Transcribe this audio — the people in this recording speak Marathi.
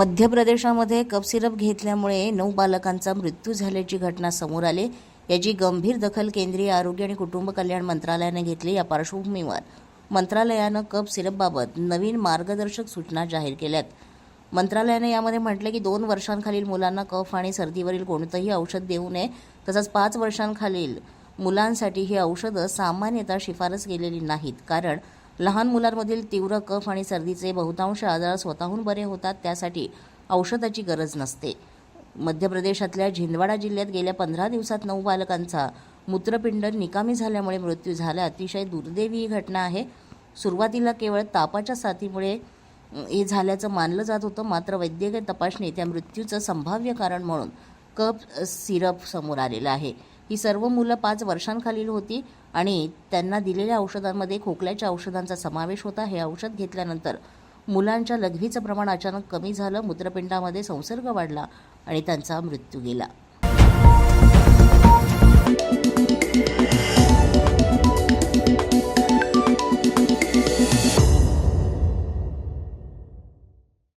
मध्य प्रदेशामध्ये कप सिरप घेतल्यामुळे नऊ बालकांचा मृत्यू झाल्याची घटना समोर आली. याची गंभीर दखल केंद्रीय आरोग्य आणि कुटुंब कल्याण मंत्रालयाने घेतली. या पार्श्वभूमीवर मंत्रालयानं कप सिरपबाबत नवीन मार्गदर्शक सूचना जाहीर केल्यात. मंत्रालयाने यामध्ये म्हटले की दोन वर्षांखालील मुलांना कफ आणि सर्दीवरील कोणतंही औषध देऊ नये तसंच पाच वर्षांखालील मुलांसाठी ही औषधं सामान्यतः शिफारस केलेली नाहीत. कारण लहान मुलांमधील तीव्र कफ आणि सर्दीचे बहुतांश आजार स्वतःहून बरे होतात त्यासाठी औषधाची गरज नसते. मध्य प्रदेशातल्या झिंदवाडा जिल्ह्यात गेल्या पंधरा दिवसात नऊ बालकांचा मूत्रपिंड निकामी झाल्यामुळे मृत्यू झाला. अतिशय दुर्दैवी ही घटना आहे. सुरुवातीला केवळ तापाच्या साथीमुळे हे झाल्याचं मानलं जात होतं. मात्र वैद्यकीय तपासणीत त्या मृत्यूचं संभाव्य कारण म्हणून कप सिरप समोर आलेलं आहे. ही सर्व मुलं पाच वर्षांखालील होती आणि त्यांना दिलेल्या औषधांमध्ये खोकल्याच्या औषधांचा समावेश होता. हे औषध घेतल्यानंतर मुलांच्या लघवीचं प्रमाण अचानक कमी झालं मूत्रपिंडामध्ये संसर्ग वाढला आणि त्यांचा मृत्यू गेला.